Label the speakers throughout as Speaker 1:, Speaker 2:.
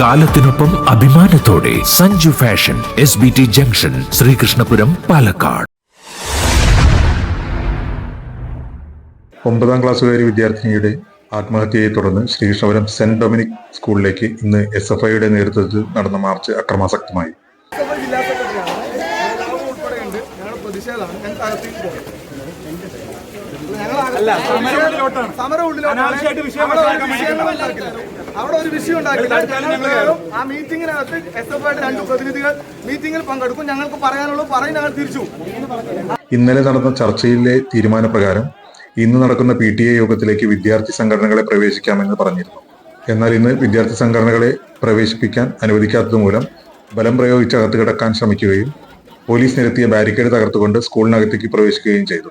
Speaker 1: കാലത്തിനൊപ്പം അഭിമാനത്തോടെ Sanju fashion S B T junction Sreekrishnapuram Palakkad.
Speaker 2: ഒമ്പതാം ക്ലാസ്സുകാരി വിദ്യാർത്ഥിനിയുടെ ആത്മഹത്യയെ തുടർന്ന് ശ്രീകൃഷ്ണപുരം സെന്റ് ഡൊമിനിക് സ്കൂളിലേക്ക് ഇന്ന് എസ് എഫ് ഐയുടെ നേതൃത്വത്തിൽ നടന്ന മാർച്ച് അക്രമാസക്തമായി.
Speaker 3: ഞങ്ങൾ സമരം സമരം ഉള്ളിലോട്ടാണ്. അവിടെ ഒരു
Speaker 4: ഉണ്ടാക്കാൻ
Speaker 3: അവിടെ ഒരു വിഷയം ഉണ്ടാക്കില്ല. ആ മീറ്റിംഗിനകത്ത് എസ് എഫ് ഐയുടെ രണ്ട് പ്രതിനിധികൾ മീറ്റിംഗിൽ പങ്കെടുക്കും. ഞങ്ങൾക്ക് പറയാനുള്ളത് പറയും ഞങ്ങൾ തിരിച്ചു.
Speaker 2: ഇന്നലെ നടന്ന ചർച്ചയിലെ തീരുമാനപ്രകാരം ഇന്ന് നടക്കുന്ന പി ടി എ യോഗത്തിലേക്ക് വിദ്യാർത്ഥി സംഘടനകളെ പ്രവേശിക്കാമെന്ന് പറഞ്ഞിരുന്നു. എന്നാൽ ഇന്ന് വിദ്യാർത്ഥി സംഘടനകളെ പ്രവേശിപ്പിക്കാൻ അനുവദിക്കാത്തതുമൂലം ബലം പ്രയോഗിച്ച് അകത്ത് കിടക്കാൻ ശ്രമിക്കുകയും പോലീസ് നിരത്തിയ ബാരിക്കേഡ് തകർത്തുകൊണ്ട് സ്കൂളിനകത്തേക്ക് പ്രവേശിക്കുകയും ചെയ്തു.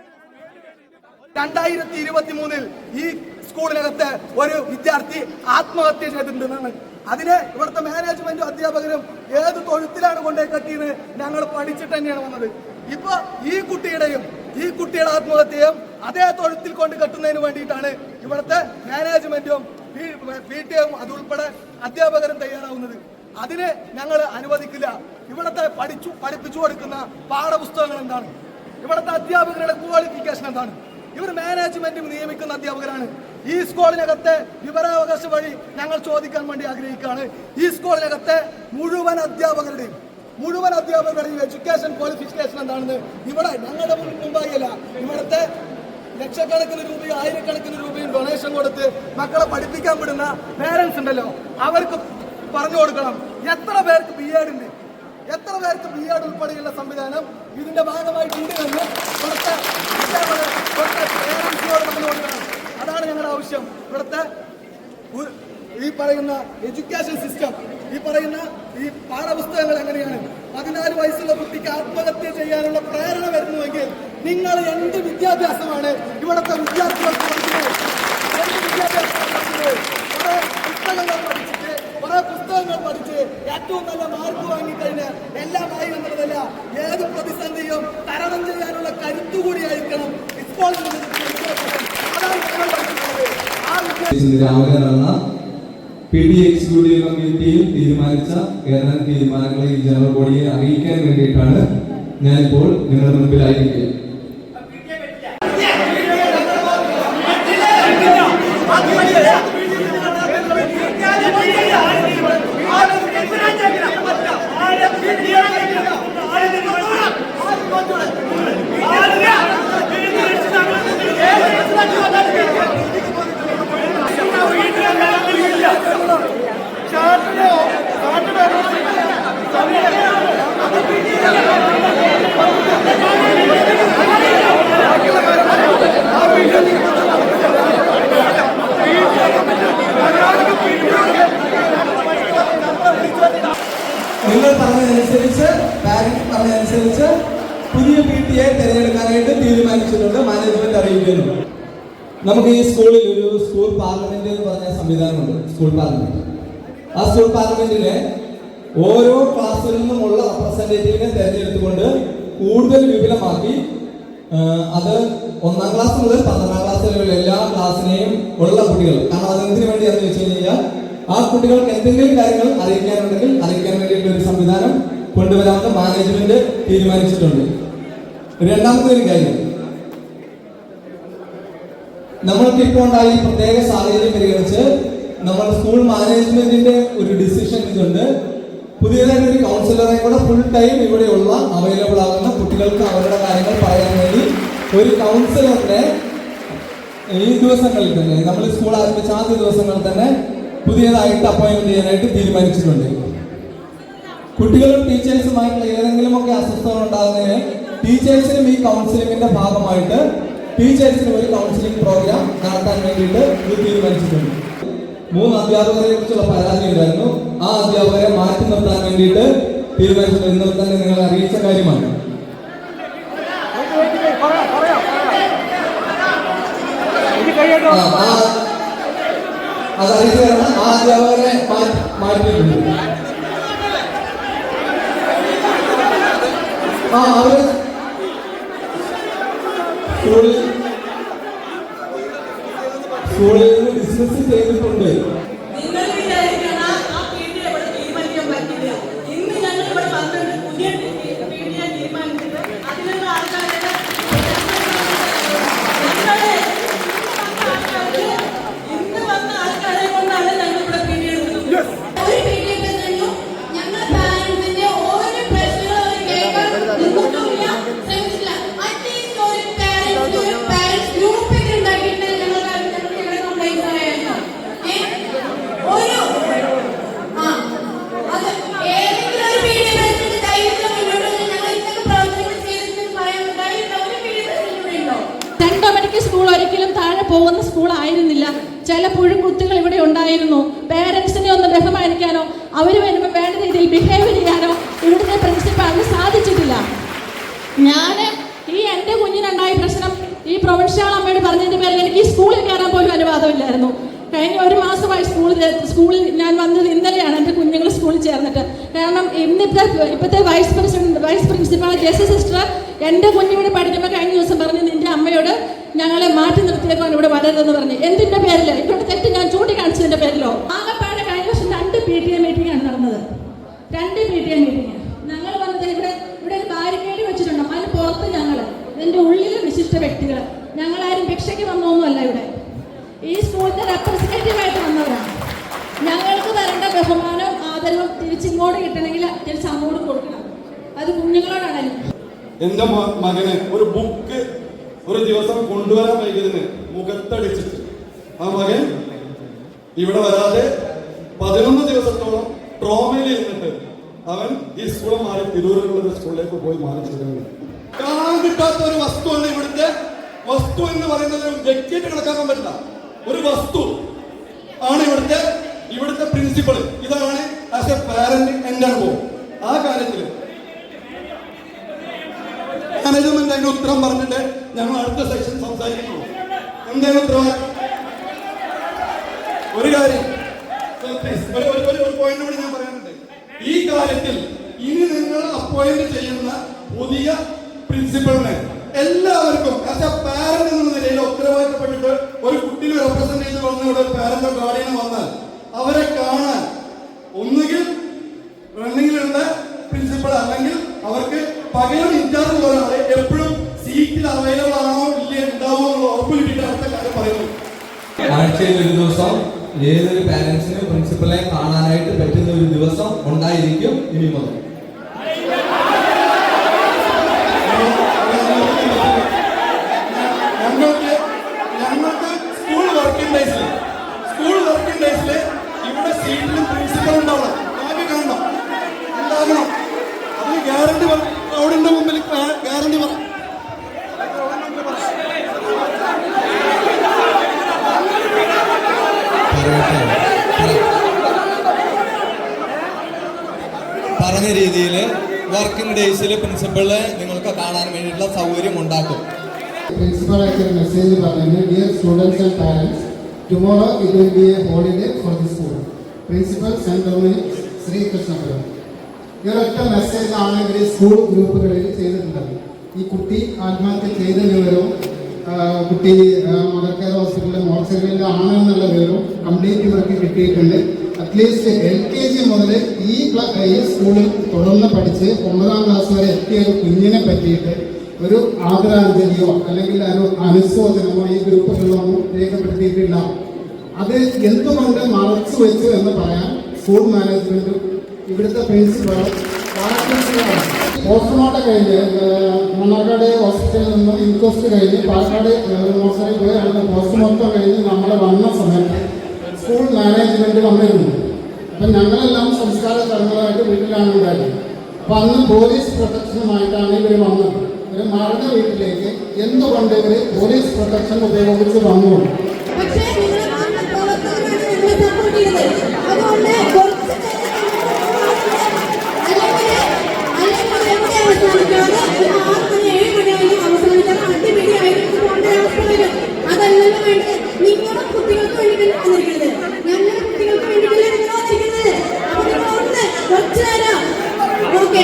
Speaker 3: രണ്ടായിരത്തി ഇരുപത്തി മൂന്നിൽ ഈ സ്കൂളിനകത്ത് ഒരു വിദ്യാർത്ഥി ആത്മഹത്യ ചെയ്തിട്ടുണ്ടെന്നാണ്. അതിന് ഇവിടുത്തെ മാനേജ്മെന്റും അധ്യാപകരും ഏത് തൊഴുത്തിലാണ് കൊണ്ടേ കെട്ടിയത് ഞങ്ങൾ പഠിച്ചിട്ട് തന്നെയാണ് വന്നത്. ഇപ്പൊ ഈ കുട്ടിയുടെയും ഈ കുട്ടിയുടെ ആത്മഹത്യയും അതേ തൊഴുത്തിൽ കൊണ്ട് കെട്ടുന്നതിന് വേണ്ടിയിട്ടാണ് ഇവിടുത്തെ മാനേജ്മെന്റും പി ടി എം അതുൾപ്പെടെ അധ്യാപകരും തയ്യാറാവുന്നത്. അതിന് ഞങ്ങൾ അനുവദിക്കില്ല. ഇവിടുത്തെ പഠിച്ചു പഠിപ്പിച്ചു കൊടുക്കുന്ന പാഠപുസ്തകങ്ങൾ എന്താണ്? ഇവിടുത്തെ അധ്യാപകരുടെ ക്വാളിഫിക്കേഷൻ എന്താണ്? ഇവർ മാനേജ്മെന്റും നിയമിക്കുന്ന അധ്യാപകരാണ്. ഈ സ്കൂളിനകത്തെ വിവരാവകാശ വഴി ഞങ്ങൾ ചോദിക്കാൻ വേണ്ടി ആഗ്രഹിക്കുകയാണ്. ഈ സ്കൂളിനകത്തെ മുഴുവൻ അധ്യാപകരുടെയും മുഴുവൻ അധ്യാപകരുടെയും എഡ്യൂക്കേഷൻ ക്വാളിഫിക്കേഷൻ എന്താണെന്ന് ഇവിടെ ഞങ്ങളുടെ മുമ്പായില്ല ഇവിടുത്തെ ലക്ഷക്കണക്കിന് രൂപയും ആയിരക്കണക്കിന് രൂപയും ഡൊണേഷൻ കൊടുത്ത് മക്കളെ പഠിപ്പിക്കാൻ വിടുന്ന പേരൻസ് ഉണ്ടല്ലോ. അവർക്ക് പറഞ്ഞു കൊടുക്കണം. എത്ര പേർക്ക് ബി എഡ് ഉണ്ട്? എത്ര പേർക്ക് ബി ആർ ഉൾപ്പെടെയുള്ള സംവിധാനം ഇതിന്റെ ഭാഗമായിട്ടുണ്ട് എന്ന് ഇവിടുത്തെ കൊടുക്കണം. അതാണ് ഞങ്ങളുടെ ആവശ്യം. ഇവിടുത്തെ ഈ പറയുന്ന എഡ്യൂക്കേഷൻ സിസ്റ്റം ഈ പറയുന്ന ഈ പാഠപുസ്തകങ്ങൾ എങ്ങനെയാണ്? പതിനാല് വയസ്സുള്ള കുട്ടിക്ക് ആത്മഹത്യ ചെയ്യാനുള്ള പ്രേരണ വരുന്നുവെങ്കിൽ നിങ്ങൾ എന്ത് വിദ്യാഭ്യാസമാണ് ഇവിടുത്തെ വിദ്യാർത്ഥികൾക്ക് പഠിച്ചത് എന്ത് വിദ്യാഭ്യാസമാണ് പഠിച്ചത് പുസ്തകങ്ങൾ പഠിച്ചിട്ട് കുറെ പുസ്തകങ്ങൾ പഠിച്ച് ഏറ്റവും നല്ല മാർക്ക് വാങ്ങിക്കഴിഞ്ഞ് എല്ലാമായി എന്നുള്ളതല്ല ഏത് പ്രതിസന്ധിയും തരണം ചെയ്യാനുള്ള കരുത്തുകൂടിയായിരിക്കണം ഇപ്പോൾ
Speaker 5: രാവിലെ നടന്ന പി ഡി എക്സിക്യൂട്ടീവ് കമ്മിറ്റിയിൽ തീരുമാനിച്ച ഏതാനും തീരുമാനങ്ങളെ ജനറൽ ബോഡിയെ അറിയിക്കാൻ വേണ്ടിയിട്ടാണ് ഞാനിപ്പോൾ നിങ്ങളുടെ മുമ്പിലായിരിക്കുക നിങ്ങൾ പറഞ്ഞതനുസരിച്ച് പാരന്റ് പറഞ്ഞതനുസരിച്ച് പുതിയ പി ടി എ തിരഞ്ഞെടുക്കാനായിട്ട് തീരുമാനിച്ചിട്ടുണ്ട്. മാനേജ്മെന്റ് അറിയിക്കുന്നു. നമുക്ക് ഈ സ്കൂളിൽ ഒരു സ്കൂൾ പാർലമെന്റ് എന്ന് പറഞ്ഞ സംവിധാനമുണ്ട് സ്കൂൾ പാർലമെന്റ്. ആ സ്കൂൾ പാർലമെന്റിലെ ഓരോ ക്ലാസ്സിൽ നിന്നുമുള്ള റെപ്രസെന്റേറ്റീവിനെ തെരഞ്ഞെടുത്തുകൊണ്ട് കൂടുതൽ വിപുലമാക്കി അത് ഒന്നാം ക്ലാസ് മുതൽ പന്ത്രണ്ടാം ക്ലാസ് വരെയുള്ള എല്ലാ ക്ലാസ്സിനെയും ഉള്ള കുട്ടികൾ. കാരണം അത് എന്തിനു വേണ്ടിയാണെന്ന് വെച്ച് കഴിഞ്ഞാൽ ആ കുട്ടികൾക്ക് എന്തെങ്കിലും കാര്യങ്ങൾ അറിയിക്കാനുണ്ടെങ്കിൽ അറിയിക്കാൻ വേണ്ടിയിട്ടുള്ള ഒരു സംവിധാനം കൊണ്ടുവരാമെന്ന് മാനേജ്മെന്റ് തീരുമാനിച്ചിട്ടുണ്ട്. രണ്ടാമത്തെ ഒരു കാര്യം നമ്മൾക്ക് ഇപ്പോൾ ഉണ്ടായ ഈ പ്രത്യേക സാഹചര്യം പരിഗണിച്ച് നമ്മൾ സ്കൂൾ മാനേജ്മെന്റിന്റെ ഒരു ഡിസിഷൻ ഇതുണ്ട്. പുതിയതായിട്ട് ഒരു കൗൺസിലറെ കൂടെ ഫുൾ ടൈം ഇവിടെയുള്ള അവൈലബിൾ ആകുന്ന കുട്ടികൾക്ക് അവരുടെ കാര്യങ്ങൾ പറയാൻ വേണ്ടി ഒരു കൗൺസിലറിനെ ഈ ദിവസങ്ങളിൽ തന്നെ നമ്മൾ സ്കൂൾ ആരംഭിച്ച ആദ്യ ദിവസങ്ങളിൽ തന്നെ പുതിയതായിട്ട് അപ്പോയിന്റ് ചെയ്യാനായിട്ട് തീരുമാനിച്ചിട്ടുണ്ട്. കുട്ടികളും ടീച്ചേഴ്സുമായിട്ടുള്ള ഏതെങ്കിലുമൊക്കെ അസ്വസ്ഥത ഉണ്ടാകുന്നതിന് ടീച്ചേഴ്സിനും ഈ കൗൺസിലിംഗിന്റെ ഭാഗമായിട്ട് ടീച്ചേഴ്സിന് ഒരു കൗൺസിലിംഗ് പ്രോഗ്രാം നടത്താൻ വേണ്ടിയിട്ട് ഇത് തീരുമാനിച്ചിട്ടുണ്ട്. മൂന്ന് അധ്യാപകരെ കുറിച്ചുള്ള പരാതി ഉണ്ടായിരുന്നു. ആ അധ്യാപകരെ മാറ്റി നിർത്താൻ വേണ്ടിയിട്ട് തീരുമാനിച്ചിട്ടുണ്ട്. ഇന്നലെ തന്നെ നിങ്ങളെ അറിയിച്ച കാര്യമാണ്. അത് അറിയിച്ചാണ് ആ അധ്യാപകരെ മാറ്റിയിട്ടുണ്ട്. ആ അവർ സ്കൂളിൽ സ്കൂളിൽ ബിസിനസ് ചെയ്തിട്ടുണ്ട്.
Speaker 6: സ്കൂൾ ഒരിക്കലും താഴെ പോകുന്ന സ്കൂൾ ആയിരുന്നില്ല. ചില പുഴുക്കുത്തുകൾ ഇവിടെ ഉണ്ടായിരുന്നു. പേരൻസിനെ ഒന്ന് ബഹുമാനിക്കാനോ അവർ വരുമ്പോൾ വേണ്ട രീതിയിൽ ബിഹേവ് ചെയ്യാനോ ഇവിടുത്തെ പ്രിൻസിപ്പാളിന് സാധിച്ചിട്ടില്ല. ഞാൻ ഈ എന്റെ കുഞ്ഞിനുണ്ടായ പ്രശ്നം ഈ പ്രൊവിൻഷ്യൽ അമ്മയോട് പറഞ്ഞതിന്റെ പേരിൽ എനിക്ക് ഈ സ്കൂളിൽ കയറാൻ പോലും അനുവാദമില്ലായിരുന്നു. കഴിഞ്ഞ ഒരു മാസമായി സ്കൂളിൽ സ്കൂളിൽ ഞാൻ വന്നത് ഇന്നലെയാണ് എന്റെ കുഞ്ഞുങ്ങൾ സ്കൂളിൽ ചേർന്നിട്ട്. കാരണം ഇന്നത്തെ ഇപ്പോഴത്തെ vice president vice principal Jess sister എന്റെ കുഞ്ഞിവിടെ പഠിക്കുമ്പോൾ കഴിഞ്ഞ ദിവസം പറഞ്ഞു ഞങ്ങളെ മാറ്റി നിർത്തിയേക്കാൻ ഇവിടെ വരരുതെന്ന് പറഞ്ഞു. എന്തിന്റെ പേരിൽ ഇവിടെ തെറ്റ് ഞാൻ ചൂണ്ടിക്കാണിച്ചതിന്റെ പേരിലോ? ആകെപ്പാടെ കഴിഞ്ഞ വർഷം രണ്ട് പി ടി എ മീറ്റിംഗ് ആണ് നടന്നത്. രണ്ട് പി ടി എ മീറ്റിംഗ് ഞങ്ങൾ വന്നത് ഇവിടെ ഇവിടെ ഒരു ബാരിക്കേഡ് വെച്ചിട്ടുണ്ട്. അതിന് പുറത്ത് ഞങ്ങൾ എന്റെ ഉള്ളിലെ വിശിഷ്ട വ്യക്തികൾ ഞങ്ങളാരും ഭിക്ഷയ്ക്ക് വന്നൊന്നുമല്ല ഇവിടെ. ഈ സ്കൂളിന്റെ റെപ്രസെന്റേറ്റീവ് ആയിട്ട് വന്നവരാണ്. ഞങ്ങൾക്ക് തരേണ്ട ബഹുമാനവും ആദരവും തിരിച്ചിങ്ങോട്ട് കിട്ടണമെങ്കിൽ തിരിച്ച് അങ്ങോട്ട് കൊടുക്കണം. അത് കുഞ്ഞുങ്ങളോടാണ്
Speaker 7: എന്റെ മകന് ഒരു ബുക്ക് ദിവസം കൊണ്ടുവരാൻ വൈകിയതിന് മുഖത്തടിച്ചിട്ട്. ആ മകൻ ഇവിടെ വരാതെ പതിനൊന്ന് ദിവസത്തോളം ട്രോമയിൽ ഇരുന്നിട്ട് അവൻ ഈ സ്കൂൾ മാറി തിരൂരിലുള്ള സ്കൂളിലേക്ക് പോയി മാറി ചേരുന്നു. കാണാൻ കിട്ടാത്ത ഒരു വസ്തുവാണ് ഇവിടുത്തെ. വസ്തു എന്ന് പറയുന്നത് വ്യക്തിയായിട്ട് കണക്കാക്കാൻ പറ്റില്ല. ഒരു വസ്തു ആണ് ഇവിടുത്തെ ഇവിടുത്തെ പ്രിൻസിപ്പൾ ഇതാണ് ആസ് എ പാരന്റ് എന്റെ അനുഭവം ആ കാര്യത്തിൽ മാനേജ്മെന്റ് അതിന്റെ ഉത്തരം പറഞ്ഞിട്ട് ഞങ്ങൾ അടുത്ത സെക്ഷൻ സംസാരിക്കുന്നുള്ളൂ എന്താണ് ഉത്തരം ഒരു കാര്യം. ഒരു പോയിന്റ് കൂടി ഞാൻ പറയാനുണ്ട്. ഈ കാര്യത്തിൽ ഇനി നിങ്ങൾ അപ്പോയിന്റ് ചെയ്യുന്ന പുതിയ പ്രിൻസിപ്പളിനെ എല്ലാവർക്കും ആസ് എ പാരന്റ് എന്ന നിലയിൽ ഉത്തരവാദിത്തപ്പെട്ടിട്ട് ഒരു കുട്ടിയെ റെപ്രസെന്റ് ചെയ്ത് വന്ന ഇവിടെ പാരന്റോ ഗാർഡിയനോ വന്നാൽ അവരെ കാണാൻ ഒന്നുകിൽ റണ്ണിങ്ങിലുള്ള പ്രിൻസിപ്പൾ അല്ലെങ്കിൽ അവർക്ക് പകരം ഇൻചാർജ് ഒരാളെ എപ്പോഴും സീറ്റിൽ അവൈലബിൾ ആണോ ഇല്ല ഉണ്ടാവോ എന്നുള്ള ഉറപ്പ് കിട്ടിയിട്ട് കാര്യം പറയുന്നു.
Speaker 5: ആഴ്ചയിൽ ഒരു ദിവസം ഏതൊരു പാരന്റ്സിനും പ്രിൻസിപ്പലെ കാണാനായിട്ട് പറ്റുന്ന ഒരു ദിവസം ഉണ്ടായിരിക്കും ഇനി മുതൽ.
Speaker 8: Principal അയച്ചൊരു മെസ്സേജ് പറഞ്ഞു dear students and parents tomorrow it will be a holiday for the school principal Saint Dominic Sreekrishnapuram ഈ ഒരൊറ്റ മെസ്സേജ് ആണെങ്കിൽ സ്കൂൾ ഗ്രൂപ്പുകളിൽ ചെയ്തിട്ടുള്ളത്. ഈ കുട്ടി ആത്മഹത്യ ചെയ്ത വിവരവും കുട്ടി ആ, മദർ കെയർ ഹോസ്പിറ്റലിലെ മോർച്ചറിയിൽ ആണെന്നുള്ള വിവരവും കംപ്ലീറ്റ് ഇവർക്ക് കിട്ടിയിട്ടുണ്ട്. അറ്റ്ലീസ്റ്റ് എൽ കെ ജി മുതൽ ഈ ഈ സ്കൂളിൽ തുടർന്ന് പഠിച്ച് ഒമ്പതാം ക്ലാസ് വരെ എത്തിയ ഒരു കുഞ്ഞിനെ പറ്റിയിട്ട് ഒരു ആദരാഞ്ജലിയോ അല്ലെങ്കിൽ ഒരു അനുശോചനമോ ഈ ഗ്രൂപ്പുകളിലൊന്നും രേഖപ്പെടുത്തിയിട്ടില്ല. അത് എന്തുകൊണ്ട് മറച്ചു വെച്ചു എന്ന് പറയാൻ സ്കൂൾ മാനേജ്മെന്റും ഇവിടുത്തെ പ്രിൻസിപ്പളും പോസ്റ്റ്മോർട്ടം കഴിഞ്ഞ് മണ്ണാർക്കാട് ഹോസ്പിറ്റലിൽ നിന്ന് ഇൻക്വസ്റ്റ് കഴിഞ്ഞ് പാലക്കാട് മോർച്ചറിൽ പോയി. അവിടെ പോസ്റ്റ്മോർട്ടം കഴിഞ്ഞ് നമ്മൾ വന്ന സമയത്ത് സ്കൂൾ മാനേജ്മെന്റ് വന്നിരുന്നു. അപ്പം ഞങ്ങളെല്ലാം സംസ്കാര ചടങ്ങുകളായിട്ട് വീട്ടിലാണ് ഉണ്ടായിരുന്നത്. അപ്പം അന്ന് പോലീസ് പ്രൊട്ടക്ഷനുമായിട്ടാണ് ഇവർ വന്നത്. ഇവർ മരണ വീട്ടിലേക്ക് എന്തുകൊണ്ട് ഇവർ പോലീസ് പ്രൊട്ടക്ഷൻ ഉപയോഗിച്ച് വന്നു
Speaker 9: അതുകൊണ്ട് കുറച്ച് അല്ലെങ്കിൽ അല്ലെങ്കിൽ എവിടെ അവസാനിക്കാതെ ഒരു ആറ് മണി ഏഴ് മണിയായാലും അവസാനിക്കാതെ അടിപിടി ആയിട്ട് പോകേണ്ട അവസ്ഥ വരും അതല്ലല്ലോ വേണ്ടത് നിങ്ങളുടെ കുട്ടികൾക്ക് വേണ്ടിയിട്ടല്ല വന്നിരിക്കുന്നത് ഞങ്ങളുടെ കുട്ടികൾക്ക് വേണ്ടിയിട്ടല്ല നിങ്ങൾ വന്നിരിക്കുന്നത് അപ്പൊ നിങ്ങൾ ഒന്ന് കുറച്ചു നേരം ഓക്കെ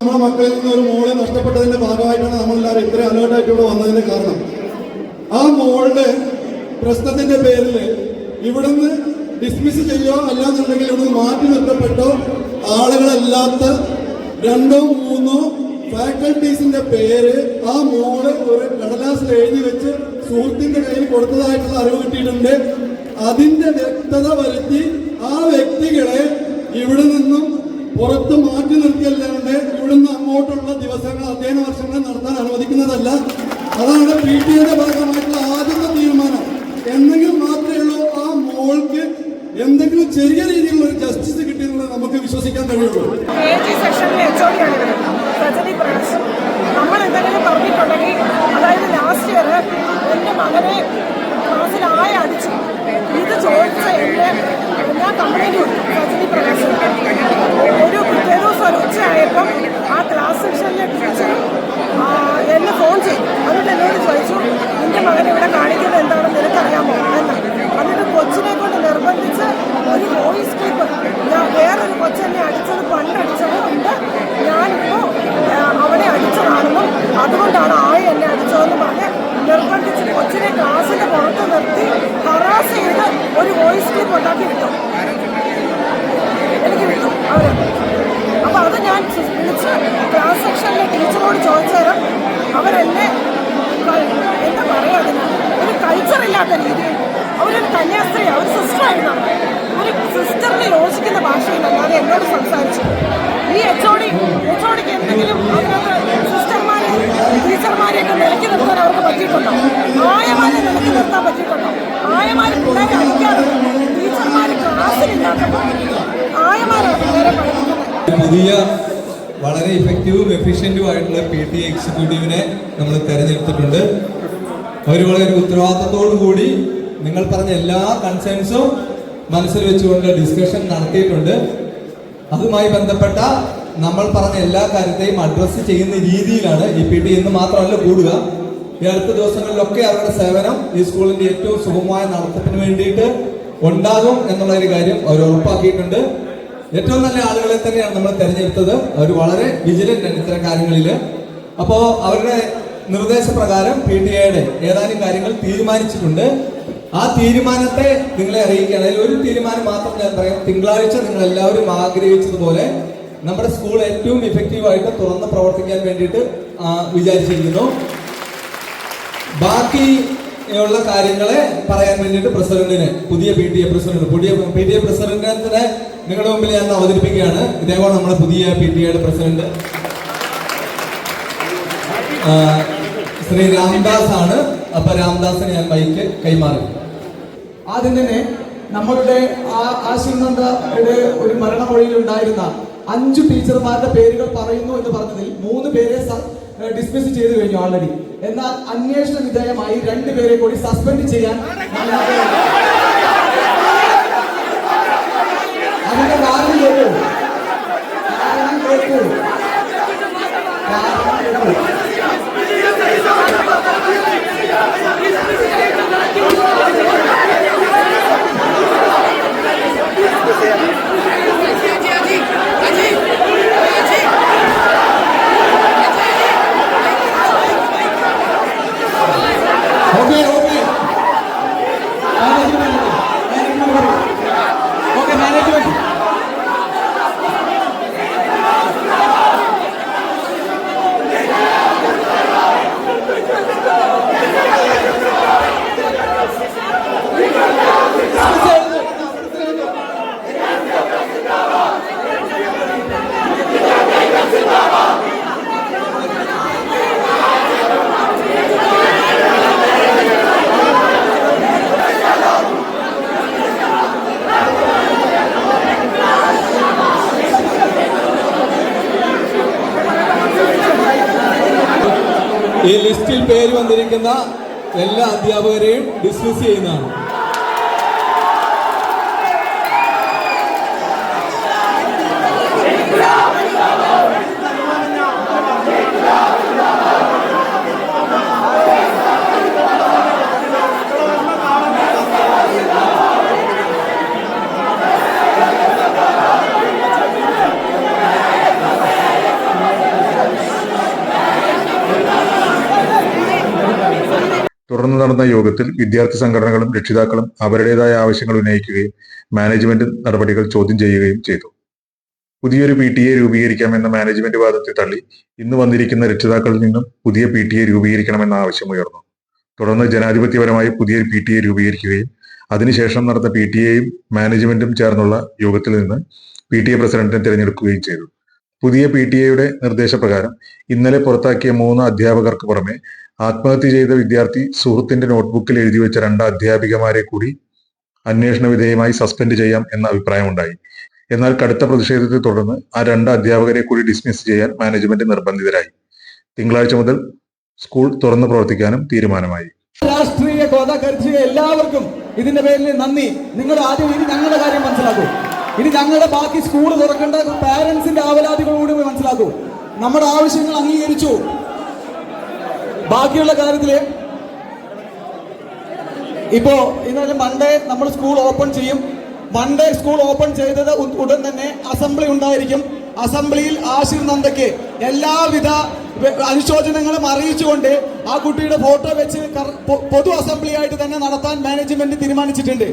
Speaker 7: നമ്മുടെ മക്കളിൽ നിന്ന് ഒരു മോളെ നഷ്ടപ്പെട്ടതിന്റെ ഭാഗമായിട്ടാണ് നമ്മളെല്ലാവരും ഇത്ര അലേർട്ടായിട്ട് ഇവിടെ വന്നതിന് കാരണം ആ മോളുടെ പ്രശ്നത്തിന്റെ പേരിൽ ഇവിടുന്ന് ചെയ്യോ അല്ലാന്നുണ്ടെങ്കിൽ ഇവിടുന്ന് മാറ്റി നിർത്തപ്പെട്ടോ? ആളുകളല്ലാത്ത രണ്ടോ മൂന്നോ ഫാക്കൽറ്റീസിന്റെ പേര് ആ മോൾ ഒരു കടലാസിൽ എഴുതി വെച്ച് സുഹൃത്തിന്റെ കയ്യിൽ കൊടുത്തതായിട്ടുള്ള അറിവ് കിട്ടിയിട്ടുണ്ട്. അതിന്റെ വ്യക്തത വരുത്തി ആ വ്യക്തികളെ ഇവിടെ നിന്നും പുറത്ത് മാറ്റി നിർത്തിയല്ലാണ്ട് ഇവിടുന്ന് അങ്ങോട്ടുള്ള ദിവസങ്ങൾ അധ്യയന വർഷങ്ങൾ നടത്താൻ അനുവദിക്കുന്നതല്ല. അതാണ് പി ടി ചെറിയ രീതിയിലുള്ള ജസ്റ്റിസ് കിട്ടിയെന്നുള്ളത് നമുക്ക് വിശ്വസിക്കാൻ കഴിയുള്ളൂ
Speaker 10: എ ജി സെക്ഷനിലെ എച്ച് ഒ ഡിയാണ് രജനി പ്രകാശ് നമ്മൾ എന്തെങ്കിലും പറഞ്ഞിട്ടുണ്ടെങ്കിൽ അതായത് ലാസ്റ്റ് ഇയർ എന്റെ മകനെ ക്ലാസ്സിൽ ആയ അടിച്ചു ഇത് ചോദിച്ച എന്നെ ഞാൻ കംപ്ലൈന്റ് കൊടുത്തു രജനി പ്രകാശ് ഒരു പിറ്റേ ദിവസം ഒരു ഉച്ചയായപ്പം ആ ക്ലാസ് സെക്ഷനിലെ ടീച്ചറും ആ, എന്നെ ഫോൺ ചെയ്തു എന്നിട്ട് എന്നോട് ചോദിച്ചു നിന്റെ മകൻ ഇവിടെ കാണിക്കുന്നത് എന്താണെന്ന് നിനക്കറിയാമോ എന്ന് എന്നിട്ട് കൊച്ചിനെ കൊണ്ട് നിർബന്ധിച്ച് ഒരു വോയിസ് ക്ലിപ്പ് ഞാൻ വേറൊരു കൊച്ചെന്നെ അടിച്ചത് പണ്ടടിച്ചത് ഉണ്ട് ഞാനിപ്പോൾ അവനെ അടിച്ചതാണെന്നും അതുകൊണ്ടാണ് ആയ എന്നെ അടിച്ചതെന്ന് പറഞ്ഞ് നിർബന്ധിച്ച് കൊച്ചിനെ ക്ലാസ്സിന്റെ പുറത്ത് നിർത്തി ഹറാസ് ചെയ്ത് ഒരു വോയിസ് ക്ലിപ്പ് ഉണ്ടാക്കി വിട്ടു എനിക്ക് വിട്ടു അവർ അപ്പൊ അത് ഞാൻ വിളിച്ച് ക്ലാസ് സെക്ഷനിലെ ടീച്ചറോട് ചോദിച്ചേരം അവരെന്നെ ക- എന്താ പറയാ അതിന് ഒരു ഇല്ലാത്ത രീതിയിൽ അവരൊരു കന്യാസ്ത്രീ അവർ സിസ്റ്ററായിരുന്നു ഒരു സിസ്റ്ററിന് യോജിക്കുന്ന ഭാഷയിലല്ലാതെ എന്നോട് സംസാരിച്ചു ഈ എച്ച് ഒ എച്ച് ഒ എന്തെങ്കിലും സിസ്റ്റർമാരെ ടീച്ചർമാരെയൊക്കെ നിർത്താൻ അവർക്ക് പറ്റിയിട്ടുണ്ടോ? ആയമാരെ നിലയ്ക്ക് നിർത്താൻ പറ്റിയിട്ടുണ്ടോ? ആയമാര് പിള്ളേരെ അടിക്കാറുണ്ട് ടീച്ചർമാർ ക്ലാസ്സിലില്ലാത്തപ്പോൾ ആയമാരാണ്
Speaker 5: പുതിയ വളരെ ഇഫക്റ്റീവും എഫിഷ്യന്റും ആയിട്ടുള്ള പി ടി എക്സിക്യൂട്ടീവിനെ നമ്മൾ തിരഞ്ഞെടുത്തിട്ടുണ്ട്. അവർ വളരെ ഉത്തരവാദിത്തത്തോടു കൂടി നിങ്ങൾ പറഞ്ഞ എല്ലാ കൺസേൺസും മനസ്സിൽ വെച്ചുകൊണ്ട് ഡിസ്കഷൻ നടത്തിയിട്ടുണ്ട്. അതുമായി ബന്ധപ്പെട്ട നമ്മൾ പറഞ്ഞ എല്ലാ കാര്യത്തെയും അഡ്രസ്സ് ചെയ്യുന്ന രീതിയിലാണ് ഈ പി ടി എന്ന് മാത്രമല്ല കൂടുക. ഈ അടുത്ത ദിവസങ്ങളിലൊക്കെ അവരുടെ സേവനം ഈ സ്കൂളിന്റെ ഏറ്റവും സുഗമമായ നടത്തിപ്പിന് വേണ്ടിയിട്ട് ഉണ്ടാകും എന്നുള്ള ഒരു കാര്യം അവർ ഉറപ്പാക്കിയിട്ടുണ്ട്. ഏറ്റവും നല്ല ആളുകളെ തന്നെയാണ് നമ്മൾ തിരഞ്ഞെടുത്തത്. അവർ വളരെ വിജിലന്റ് ആണ് ഇത്തരം കാര്യങ്ങളിൽ അപ്പോൾ അവരുടെ നിർദ്ദേശപ്രകാരം പി ടി എയുടെ ഏതാനും കാര്യങ്ങൾ തീരുമാനിച്ചിട്ടുണ്ട്. ആ തീരുമാനത്തെ നിങ്ങളെ അറിയിക്കുകയാണ്. അതിൽ ഒരു തീരുമാനം മാത്രം ഞാൻ പറയാം. തിങ്കളാഴ്ച നിങ്ങൾ എല്ലാവരും ആഗ്രഹിച്ചതുപോലെ നമ്മുടെ സ്കൂൾ ഏറ്റവും ഇഫക്റ്റീവായിട്ട് തുറന്ന് പ്രവർത്തിക്കാൻ വേണ്ടിയിട്ട് വിചാരിച്ചിരിക്കുന്നു. ബാക്കി ഉള്ള കാര്യങ്ങളെ പറയാൻ വേണ്ടിയിട്ട് പ്രസിഡന്റിന് പുതിയ പി ടി എ പ്രസിഡന്റ് പുതിയ പി ടി എ പ്രസിഡന്റിനെ നിങ്ങളുടെ മുമ്പിൽ ഞാൻ അവതരിപ്പിക്കുകയാണ്. ഇതേപോലെ നമ്മുടെ പുതിയ പി ടി എയുടെ പ്രസിഡന്റ് ശ്രീ രാംദാസ് ആണ് അപ്പൊ രാംദാസിന് ഞാൻ മൈക്ക് കൈമാറി.
Speaker 11: ആദ്യം തന്നെ നമ്മളുടെ ആ ഒരു മരണമൊഴിയിൽ ഉണ്ടായിരുന്ന അഞ്ചു ടീച്ചർമാരുടെ പേരുകൾ പറയുന്നു എന്ന് പറഞ്ഞതിൽ മൂന്ന് പേരെ ഡിസ്മിസ് ചെയ്തു കഴിഞ്ഞു ആൾറെഡി എന്നാൽ അന്വേഷണ വിധേയമായി രണ്ടു പേരെ കൂടി സസ്പെൻഡ് ചെയ്യാൻ. അതിന്റെ കാരണം കേട്ടു. കാരണം കേട്ടു.
Speaker 5: ഈ ലിസ്റ്റിൽ പേര് വന്നിരിക്കുന്ന എല്ലാ അധ്യാപകരെയും ഡിസ്മിസ് ചെയ്യുന്നതാണ്.
Speaker 2: തുടർന്ന് നടന്ന യോഗത്തിൽ വിദ്യാർത്ഥി സംഘടനകളും രക്ഷിതാക്കളും അവരുടേതായ ആവശ്യങ്ങൾ ഉന്നയിക്കുകയും മാനേജ്മെന്റ് നടപടികൾ ചോദ്യം ചെയ്യുകയും ചെയ്തു. പുതിയൊരു പി ടി എ രൂപീകരിക്കാമെന്ന മാനേജ്മെന്റ് വാദത്തെ തള്ളി ഇന്ന് വന്നിരിക്കുന്ന രക്ഷിതാക്കളിൽ നിന്നും പുതിയ പി ടി എ രൂപീകരിക്കണമെന്ന ആവശ്യം ഉയർന്നു. തുടർന്ന് ജനാധിപത്യപരമായി പുതിയൊരു പി ടി എ രൂപീകരിക്കുകയും അതിനുശേഷം നടന്ന പി ടി എയും മാനേജ്മെന്റും ചേർന്നുള്ള യോഗത്തിൽ നിന്ന് പി ടി എ പ്രസിഡന്റിനെ തിരഞ്ഞെടുക്കുകയും ചെയ്തു. പുതിയ പി ടി എയുടെ നിർദ്ദേശപ്രകാരം ഇന്നലെ പുറത്താക്കിയ മൂന്ന് അധ്യാപകർക്ക് പുറമെ ആത്മഹത്യ ചെയ്ത വിദ്യാർത്ഥി സുഹൃത്തിന്റെ നോട്ട്ബുക്കിൽ എഴുതി വെച്ച രണ്ട് അധ്യാപികമാരെ കൂടി അന്വേഷണ വിധേയമായി സസ്പെൻഡ് ചെയ്യാം എന്ന അഭിപ്രായമുണ്ടായി. എന്നാൽ കടുത്ത പ്രതിഷേധത്തെ തുടർന്ന് ആ രണ്ട് അധ്യാപകരെ കൂടി ഡിസ്മിസ് ചെയ്യാൻ മാനേജ്മെന്റ് നിർബന്ധിതരായി. തിങ്കളാഴ്ച മുതൽ സ്കൂൾ തുറന്നു പ്രവർത്തിക്കാനും തീരുമാനമായി.
Speaker 11: രാഷ്ട്രീയ എല്ലാവർക്കും ഇതിന്റെ പേരിൽ നന്ദി. നിങ്ങൾ ആദ്യം ഇനി ഞങ്ങളുടെ കാര്യം മനസ്സിലാക്കൂ. ഇനി ഞങ്ങളുടെ ബാക്കി സ്കൂൾ തുറക്കേണ്ട പാരന്റ്സിന്റെ ആവലാതികളോട് മനസ്സിലാക്കൂ. നമ്മുടെ ആവശ്യങ്ങൾ അംഗീകരിച്ചു. ബാക്കിയുള്ള കാര്യത്തിൽ ഇപ്പോ ഇന്നലെ മൺഡേ നമ്മൾ സ്കൂൾ ഓപ്പൺ ചെയ്യും. മൺഡേ സ്കൂൾ ഓപ്പൺ ചെയ്തത് ഉടൻ തന്നെ അസംബ്ലി ഉണ്ടായിരിക്കും. അസംബ്ലിയിൽ ആശിർ നന്ദയ്ക്ക് എല്ലാവിധ അനുശോചനങ്ങളും അറിയിച്ചുകൊണ്ട് ആ കുട്ടിയുടെ ഫോട്ടോ വെച്ച് പൊതു അസംബ്ലി ആയിട്ട് തന്നെ നടത്താൻ മാനേജ്മെന്റ് തീരുമാനിച്ചിട്ടുണ്ട്.